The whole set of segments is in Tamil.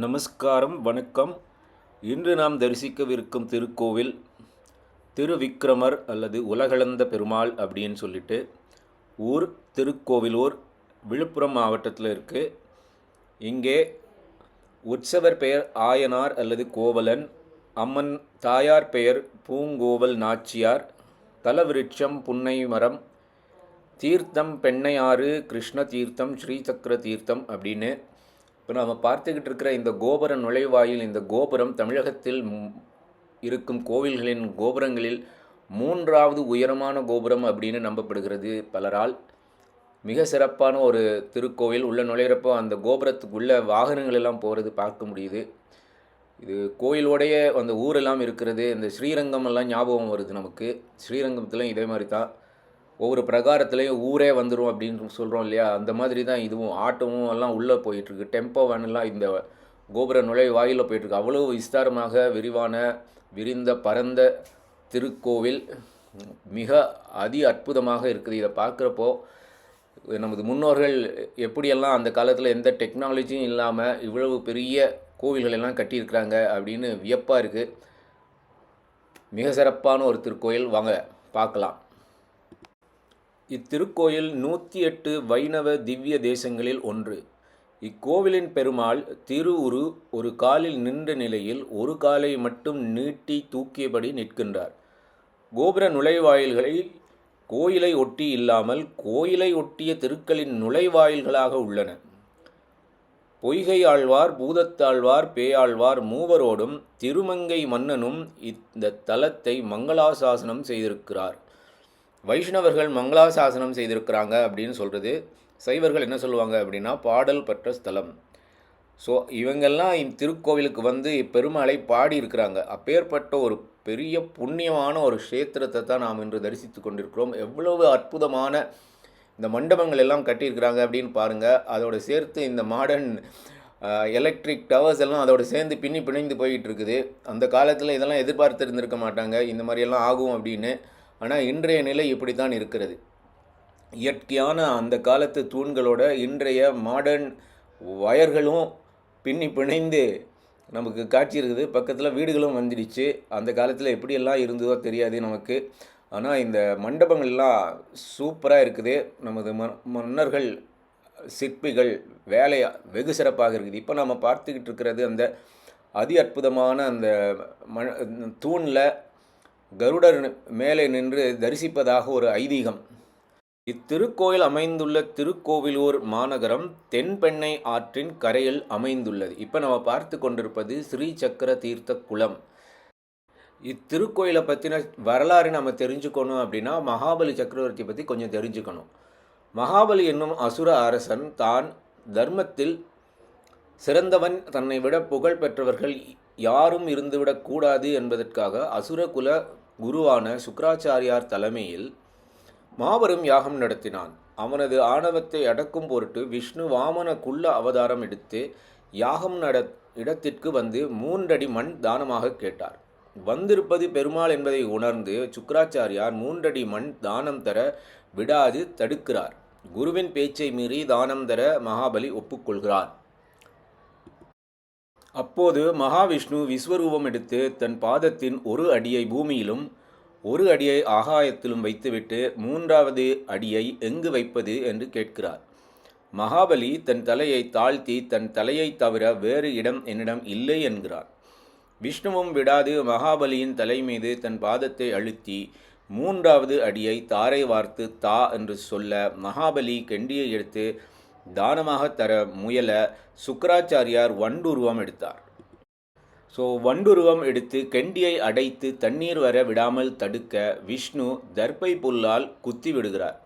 நமஸ்காரம் வணக்கம். இன்று நாம் தரிசிக்கவிருக்கும் திருக்கோவில் திருவிக்கிரமர் அல்லது உலகளந்த பெருமாள் அப்படின்னு சொல்லிட்டு ஊர் திருக்கோவிலூர் விழுப்புரம் மாவட்டத்தில் இருக்குது இங்கே உற்சவர் பெயர் ஆயனார் அல்லது கோவலன் அம்மன் தாயார் பெயர் பூங்கோவல் நாச்சியார் தலவிருட்சம் புன்னை மரம் தீர்த்தம் பெண்ணையாறு கிருஷ்ண தீர்த்தம் ஸ்ரீசக்கர தீர்த்தம் அப்படின்னு இப்போ நாம் பார்த்துக்கிட்டு இருக்கிற இந்த கோபுர நுழைவாயில் இந்த கோபுரம் தமிழகத்தில் இருக்கும் கோவில்களின் கோபுரங்களில் மூன்றாவது உயரமான கோபுரம் அப்படின்னு நம்பப்படுகிறது பலரால். மிக சிறப்பான ஒரு திருக்கோவில். உள்ளே நுழையிறப்போ அந்த கோபுரத்துக்குள்ள வாகனங்கள் எல்லாம் போகிறது பார்க்க முடியுது. இது கோயிலோடைய அந்த ஊரெல்லாம் இருக்கிறது. இந்த ஸ்ரீரங்கம் எல்லாம் ஞாபகம் வருது நமக்கு. ஸ்ரீரங்கத்தில் இதே மாதிரி தான். ஒவ்வொரு பிரகாரத்துலேயும் ஊரே வந்துடும் அப்படின்னு சொல்கிறோம் இல்லையா? அந்த மாதிரி தான் இதுவும் ஆட்டமும் எல்லாம் உள்ளே போயிட்டுருக்கு. டெம்போ வேனெல்லாம் இந்த கோபுர நுழை வாயிலில் போயிட்டுருக்கு. அவ்வளோ விஸ்தாரமாக விரிவான விரிந்த பரந்த திருக்கோவில் மிக அதி அற்புதமாக இருக்குது. இதை பார்க்குறப்போ நமது முன்னோர்கள் எப்படியெல்லாம் அந்த காலத்தில் எந்த டெக்னாலஜியும் இல்லாமல் இவ்வளவு பெரிய கோவில்கள் எல்லாம் கட்டியிருக்கிறாங்க அப்படின்னு வியப்பாக இருக்குது மிக சிறப்பான ஒரு திருக்கோயில். வாங்க பார்க்கலாம். இத்திருக்கோயில் நூற்றி எட்டு வைணவ திவ்ய தேசங்களில் ஒன்று. இக்கோவிலின் பெருமாள் திருவுரு ஒரு காலில் நின்ற நிலையில் ஒரு காலை மட்டும் நீட்டி தூக்கியபடி நிற்கின்றார். கோபுர நுழைவாயில்களை கோயிலை ஒட்டி இல்லாமல் கோயிலை ஒட்டிய தெருக்களின் நுழைவாயில்களாக உள்ளன. பொய்கை ஆழ்வார் பூதத்தாழ்வார் பேயாழ்வார் மூவரோடும் திருமங்கை மன்னனும் இந்த தலத்தை மங்களாசாசனம் செய்திருக்கிறார். வைஷ்ணவர்கள் மங்களாசாசனம் செய்திருக்கிறாங்க அப்படின்னு சொல்கிறது சைவர்கள் என்ன சொல்லுவாங்க அப்படின்னா பாடல் பெற்ற ஸ்தலம். ஸோ இவங்கெல்லாம் திருக்கோவிலுக்கு வந்து பெருமாளை பாடி இருக்கிறாங்க அப்பேற்பட்ட ஒரு பெரிய புண்ணியமான ஒரு க்ஷேத்திரத்தை தான் நாம் இன்று தரிசித்து கொண்டிருக்கிறோம். எவ்வளவு அற்புதமான இந்த மண்டபங்கள் எல்லாம் கட்டியிருக்கிறாங்க அப்படின்னு பாருங்கள் அதோட சேர்த்து இந்த மாடர்ன் எலக்ட்ரிக் டவர்ஸ் எல்லாம் அதோடு சேர்ந்து பின்னி பிணைந்து போயிட்டு இருக்குது. அந்த காலத்தில் இதெல்லாம் எதிர்பார்த்து இருந்திருக்க மாட்டாங்க. இந்த மாதிரியெல்லாம் ஆகும் அப்படின்னு. ஆனால் இன்றைய நிலை இப்படி தான் இருக்கிறது. இயற்கையான அந்த காலத்து தூண்களோட இன்றைய மாடர்ன் வயர்களும் பின்னி பிணைந்து நமக்கு காட்சி இருக்குது. பக்கத்தில் வீடுகளும் வந்துடுச்சு. அந்த காலத்தில் எப்படியெல்லாம் இருந்ததோ தெரியாது நமக்கு. ஆனால் இந்த மண்டபங்கள்லாம் சூப்பராக இருக்குது. நமது ம மன்னர்கள் சிற்பிகள் வேலை வெகு சிறப்பாக இருக்குது. இப்போ நம்ம பார்த்துக்கிட்டு இருக்கிறது அந்த அதி அற்புதமான அந்த ம தூணில் கருடர் மேலே நின்று தரிசிப்பதாக ஒரு ஐதீகம். இத்திருக்கோயில் அமைந்துள்ள திருக்கோவிலூர் மாநகரம் தென்பெண்ணை ஆற்றின் கரையில் அமைந்துள்ளது. இப்போ நம்ம பார்த்து கொண்டிருப்பது ஸ்ரீ சக்கர தீர்த்த குளம். இத்திருக்கோயிலை பற்றின வரலாறு நம்ம தெரிஞ்சுக்கணும் அப்படின்னா மகாபலி சக்கரவர்த்தி பற்றி கொஞ்சம் தெரிஞ்சுக்கணும். மகாபலி என்னும் அசுர அரசன் தான் தர்மத்தில் சிறந்தவன். தன்னை விட புகழ் பெற்றவர்கள் யாரும் இருந்துவிடக் கூடாது என்பதற்காக அசுரகுல குருவான சுக்கராச்சாரியார் தலைமையில் மாபெரும் யாகம் நடத்தினான். அவனது ஆணவத்தை அடக்கும் பொருட்டு விஷ்ணு வாமன குள்ள அவதாரம் எடுத்து யாகம் நட இடத்திற்கு வந்து மூன்றடி மண் தானமாக கேட்டார். வந்திருப்பது பெருமாள் என்பதை உணர்ந்து சுக்கராச்சாரியார் மூன்றடி மண் தானம் தர விடாது தடுக்கிறார். குருவின் பேச்சை மீறி தானம் தர மகாபலி ஒப்புக்கொள்கிறார். அப்போது மகாவிஷ்ணு விஸ்வரூபம் எடுத்து தன் பாதத்தின் ஒரு அடியை பூமியிலும் ஒரு அடியை ஆகாயத்திலும் வைத்துவிட்டு மூன்றாவது அடியை எங்கு வைப்பது என்று கேட்கிறார். மகாபலி தன் தலையை தாழ்த்தி தன் தலையை தவிர வேறு இடம் என்னிடம் இல்லை என்கிறார். விஷ்ணுவும் விடாது மகாபலியின் தலை மீது தன் பாதத்தை அழுத்தி மூன்றாவது அடியை தாரை வார்த்து தா என்று சொல்ல மகாபலி கெண்டியை எடுத்து தானமாக தர முயல சுக்கராச்சாரியார் வண்டுருவம் எடுத்தார். ஸோ வண்டுருவம் எடுத்து கெண்டியை அடைத்து தண்ணீர் வர விடாமல் தடுக்க விஷ்ணு தர்ப்பை புல்லால் குத்தி விடுகிறார்.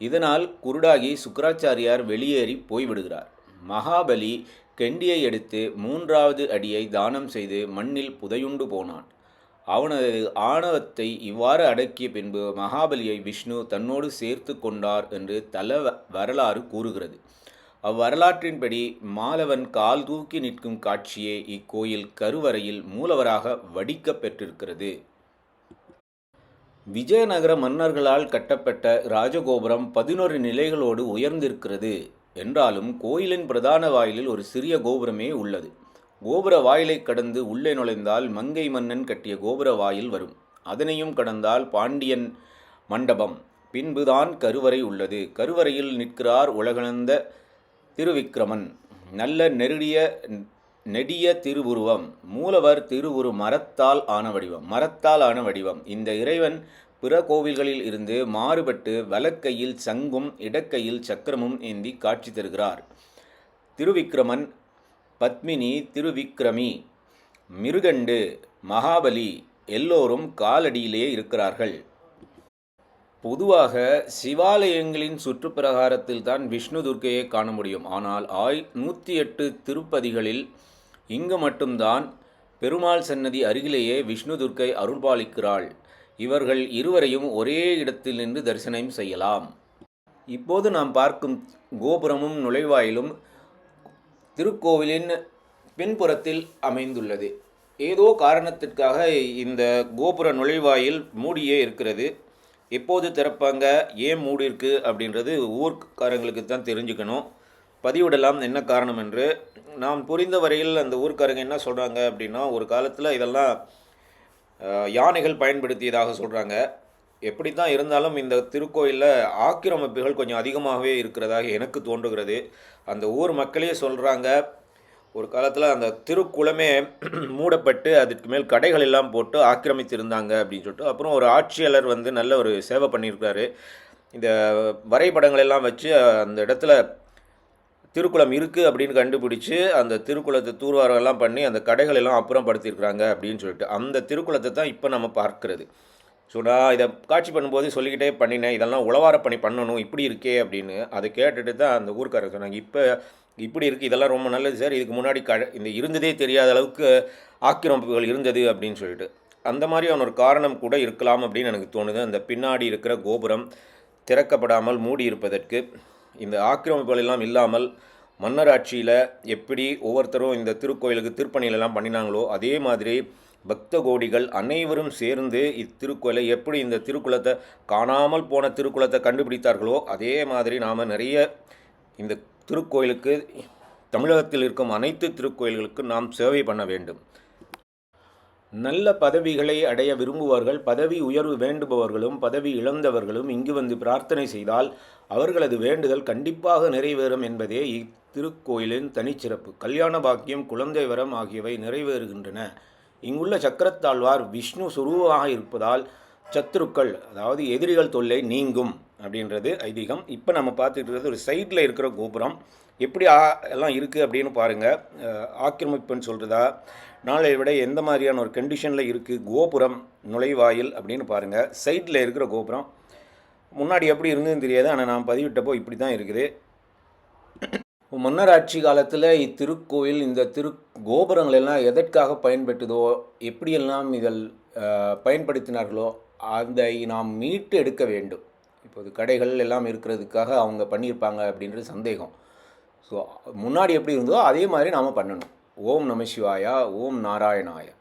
இதனால் குருடாகி சுக்கராச்சாரியார் வெளியேறி போய்விடுகிறார் மகாபலி கெண்டியை எடுத்து மூன்றாவது அடியை தானம் செய்து மண்ணில் புதையுண்டு போனான். அவனது ஆணவத்தை இவ்வாறு அடக்கிய பின்பு மகாபலியை விஷ்ணு தன்னோடு சேர்த்து கொண்டார் என்று தல வரலாறு கூறுகிறது. அவ்வரலாற்றின்படி மாலவன் கால் தூக்கி நிற்கும் காட்சியே இக்கோயில் கருவறையில் மூலவராக வடிக்க பெற்றிருக்கிறது. விஜயநகர மன்னர்களால் கட்டப்பட்ட ராஜகோபுரம் பதினொரு நிலைகளோடு உயர்ந்திருக்கிறது. என்றாலும் கோயிலின் பிரதான வாயிலில் ஒரு சிறிய கோபுரமே உள்ளது. கோபுர வாயிலை கடந்து உள்ளே நுழைந்தால் மங்கை மன்னன் கட்டிய கோபுர வாயில் வரும். அதனையும் கடந்தால் பாண்டியன் மண்டபம். பின்புதான் கருவறை உள்ளது. கருவறையில் நிற்கிறார் உலகளந்த திருவிக்கிரமன். நல்ல நெருடிய நெடிய திருவுருவம். மூலவர் திருவுரு மரத்தால் ஆன வடிவம். மரத்தால் ஆன வடிவம். இந்த இறைவன் பிற கோவில்களில் இருந்து மாறுபட்டு வலக்கையில் சங்கும் இடக்கையில் சக்கரமும் ஏந்தி காட்சி தருகிறார். திருவிக்கிரமன் பத்மினி திருவிக்கிரமி மிருகண்டு மகாபலி எல்லோரும் காலடியிலே இருக்கிறார்கள். பொதுவாக சிவாலயங்களின் சுற்றுப்பிரகாரத்தில் தான் விஷ்ணு துர்க்கையை காண முடியும். ஆனால் ஆய் நூற்றி எட்டு திருப்பதிகளில் இங்கு மட்டும்தான் பெருமாள் சன்னதி அருகிலேயே விஷ்ணு துர்க்கை அருள்பாலிக்கிறாள். இவர்கள் இருவரையும் ஒரே இடத்தில் நின்று தரிசனம் செய்யலாம். இப்போது நாம் பார்க்கும் கோபுரமும் நுழைவாயிலும் திருக்கோவிலின் பின்புறத்தில் அமைந்துள்ளது. ஏதோ காரணத்திற்காக இந்த கோபுர நுழைவாயில் மூடியே இருக்கிறது. எப்போது திறப்பாங்க ஏன் மூடி இருக்குது அப்படின்றது ஊர்க்காரங்களுக்கு தான் தெரிஞ்சுக்கணும். பதிவிடலாம் என்ன காரணம் என்று. நாம் புரிந்த வரையில் அந்த ஊர்க்காரங்க என்ன சொல்கிறாங்க அப்படின்னா ஒரு காலத்தில் இதெல்லாம் யானைகள் பயன்படுத்தியதாக சொல்கிறாங்க எப்படி தான் இருந்தாலும் இந்த திருக்கோயிலில் ஆக்கிரமிப்புகள் கொஞ்சம் அதிகமாகவே இருக்கிறதாக எனக்கு தோன்றுகிறது. அந்த ஊர் மக்களே சொல்கிறாங்க ஒரு காலத்தில் அந்த திருக்குளமே மூடப்பட்டு அதுக்கு மேல் கடைகள் எல்லாம் போட்டு ஆக்கிரமித்திருந்தாங்க அப்படின்னு சொல்லிட்டு அப்புறம் ஒரு ஆட்சியாளர் வந்து நல்ல ஒரு சேவை பண்ணியிருக்காரு. இந்த வரைபடங்கள் எல்லாம் வச்சு அந்த இடத்துல திருக்குளம் இருக்குது அப்படின்னு கண்டுபிடிச்சி அந்த திருக்குளத்தை தூர்வாரம் எல்லாம் பண்ணி அந்த கடைகள் எல்லாம் அப்புறப்படுத்தியிருக்கிறாங்க அப்படின்னு சொல்லிட்டு அந்த திருக்குளத்தை தான் இப்போ நம்ம பார்க்கிறது. ஸோ நான் இதை காட்சி பண்ணும்போது சொல்லிக்கிட்டே பண்ணினேன். இதெல்லாம் உளவார பண்ணி பண்ணணும் இப்படி இருக்கே அப்படின்னு. அதை கேட்டுட்டு தான் அந்த ஊர்க்காரர் சொன்னாங்க இப்போ இப்படி இருக்குது இதெல்லாம் ரொம்ப நல்லது சார். இதுக்கு முன்னாடி க இந்த இருந்ததே தெரியாத அளவுக்கு ஆக்கிரமிப்புகள் இருந்தது அப்படின்னு சொல்லிட்டு. அந்த மாதிரியான ஒரு காரணம் கூட இருக்கலாம் அப்படின்னு எனக்கு தோணுது. அந்த பின்னாடி இருக்கிற கோபுரம் திறக்கப்படாமல் மூடி இருப்பதற்கு இந்த ஆக்கிரமிப்புகள் எல்லாம் இல்லாமல் மன்னர் ஆட்சியில் எப்படி ஒவ்வொருத்தரும் இந்த திருக்கோயிலுக்கு திருப்பணிகள் எல்லாம் பண்ணினாங்களோ அதே மாதிரி பக்த கோடிகள் அனைவரும் சேர்ந்து இத்திருக்கோயிலை எப்படி இந்த திருக்குளத்தை காணாமல் போன திருக்குளத்தை கண்டுபிடித்தார்களோ அதே மாதிரி நாம் நிறைய இந்த திருக்கோயிலுக்கு தமிழகத்தில் இருக்கும் அனைத்து திருக்கோயில்களுக்கும் நாம் சேவை பண்ண வேண்டும். நல்ல பதவிகளை அடைய விரும்புவார்கள் பதவி உயர்வு வேண்டுபவர்களும் பதவி இழந்தவர்களும் இங்கு வந்து பிரார்த்தனை செய்தால் அவர்களது வேண்டுதல் கண்டிப்பாக நிறைவேறும் என்பதே இத்திருக்கோயிலின் தனிச்சிறப்பு. கல்யாண பாக்கியம் குழந்தை வரம் ஆகியவை நிறைவேறுகின்றன. இங்குள்ள சக்கரத்தாழ்வார் விஷ்ணு சுரூபமாக இருப்பதால் சத்துருக்கள் அதாவது எதிரிகள் தொல்லை நீங்கும் அப்படின்றது ஐதீகம். இப்போ நம்ம பார்த்துட்டு இருக்கிறது ஒரு சைடில் இருக்கிற கோபுரம். எப்படி ஆ எல்லாம் இருக்குது அப்படின்னு பாருங்கள் ஆக்கிரமிப்புன்னு சொல்கிறதா நாளை விட எந்த மாதிரியான ஒரு கண்டிஷனில் இருக்குது கோபுரம் நுழைவாயில் அப்படின்னு பாருங்கள் சைட்டில் இருக்கிற கோபுரம். முன்னாடி எப்படி இருந்ததுன்னு தெரியாது ஆனால் நான் பதிவிட்டப்போ இப்படி தான் இருக்குது. மன்னர் ஆட்சி காலத்தில் இத்திருக்கோயில் இந்த திரு கோபுரங்கள் எல்லாம் எதற்காக பயன்பெற்றதோ எப்படியெல்லாம் இதில் பயன்படுத்தினார்களோ அதை நாம் மீட்டு எடுக்க வேண்டும். இப்போது கடைகள் எல்லாம் இருக்கிறதுக்காக அவங்க பண்ணியிருப்பாங்க அப்படின்றது சந்தேகம். ஸோ முன்னாடி எப்படி இருந்ததோ அதே மாதிரி நாம் பண்ணணும். ஓம் நம சிவாயா ஓம் நாராயணாயா.